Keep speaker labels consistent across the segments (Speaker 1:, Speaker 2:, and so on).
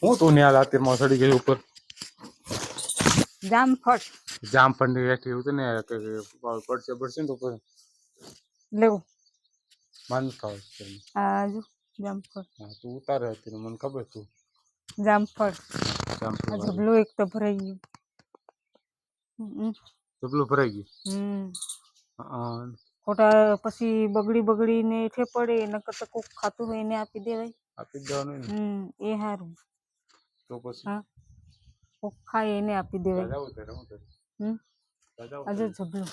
Speaker 1: હું તો ન્યા લાતી માં ચડી ગઈ ઉપર
Speaker 2: જામફળ
Speaker 1: જામફળ ની વેઠી તો ને કે પડશે પડશે ને તો ઉપર
Speaker 2: લેવું
Speaker 1: માન ખાવ
Speaker 2: છે જામફળ
Speaker 1: હા તું ઉતારે હતી મને ખબર તું
Speaker 2: જામફળ
Speaker 1: જામફળ
Speaker 2: આ જબલું એક તો ભરાઈ ગયું
Speaker 1: જબલું ભરાઈ ગયું
Speaker 2: હમ ખોટા પછી બગડી બગડીને ઠે પડે નકર તો કોક ખાતું હોય એને આપી દેવાય
Speaker 1: આપી
Speaker 2: હમ એ હારું
Speaker 1: તો પછી
Speaker 2: હા ઓખા એને આપી દેવાય
Speaker 1: રજાવું તે રમું તે
Speaker 2: હમ રજાવું
Speaker 1: અજો
Speaker 2: જબલું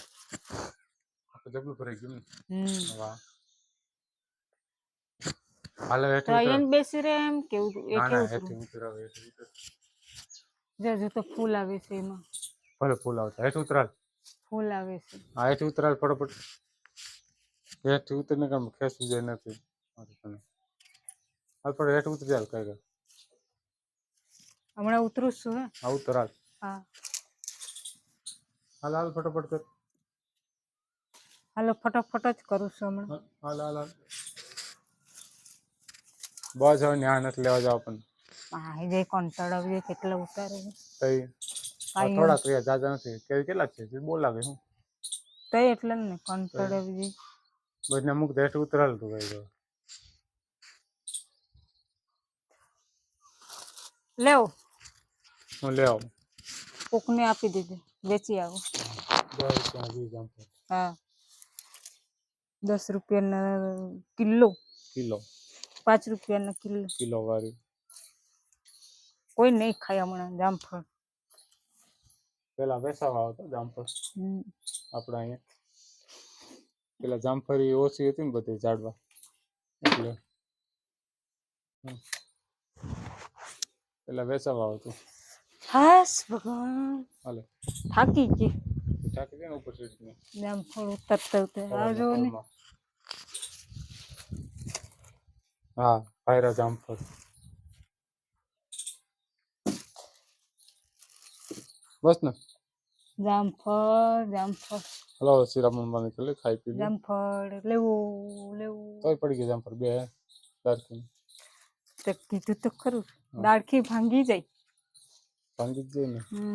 Speaker 1: આપણે જબલું ભરાઈ ગયું
Speaker 2: હમ
Speaker 1: વાહ હાલે વેઠ
Speaker 2: ટ્રાયન બેસી રહે એમ કેવું એ કેવું
Speaker 1: હેઠ ઉતરા હેઠ ઉતરા
Speaker 2: જો તો ફૂલ આવે છે એમાં
Speaker 1: ભલે ફૂલ આવતા હેઠ ઉતરાલ
Speaker 2: ફૂલ આવે છે
Speaker 1: હા હેઠ ઉતરાલ ફટાફટ હેઠ ઉતરને કામ ખેંચી જાય નથી તને આપણે રેટ ઉતરી ચાલ કઈ
Speaker 2: હમણાં ઉતરું છું હે
Speaker 1: હા ઉતર
Speaker 2: હાલ
Speaker 1: હાલ હાલ ફટાફટ કર
Speaker 2: હાલો ફટાફટ જ કરું છું હમણાં
Speaker 1: હાલ હાલ હાલ બસ હવે ન્યા નથી લેવા જાવ પણ
Speaker 2: માહી જે કંટાળો આવ્યો કેટલા ઉતારે
Speaker 1: તઈ થોડા ક્રિયા જાજા નથી કેવી કેટલા છે બોલાવે હું
Speaker 2: તઈ એટલે ને કંટાળો આવ્યો બસ
Speaker 1: ને અમુક દેશ ઉતરાલ તું કઈ
Speaker 2: લેવ
Speaker 1: હું લેવ
Speaker 2: કોકને આપી દીધી વેચી આવો 10 રૂપિયાના કિલો
Speaker 1: કિલો
Speaker 2: 5 રૂપિયાના કિલો
Speaker 1: કિલો વારી
Speaker 2: કોઈ નઈ ખાય હમણા જામફળ
Speaker 1: પેલા વેસાવા હતા જામફળ આપડે અહી પેલા જામફળ એ ઓસી હતી ને બધે જાડવા એટલે હ એટલે વેચાવા આવતું
Speaker 2: ખાસ ભગવાન
Speaker 1: હાલે
Speaker 2: થાકી ગઈ
Speaker 1: થાકી ગઈ ને ઉપર સીટ
Speaker 2: ને આમ થોડું ઉતરતા ઉતરતા આવજો ને
Speaker 1: હા ભાઈરા જામફળ બસ ને
Speaker 2: જામફળ જામફળ
Speaker 1: હલો સિરામ મને કે ખાઈ પી
Speaker 2: જામફળ લેવું લેવું
Speaker 1: તોય પડી ગયું જામફળ બે તારકી
Speaker 2: તો કીધું તો ખરું દાળખી ભાંગી જાય
Speaker 1: ભાંગી જાય ને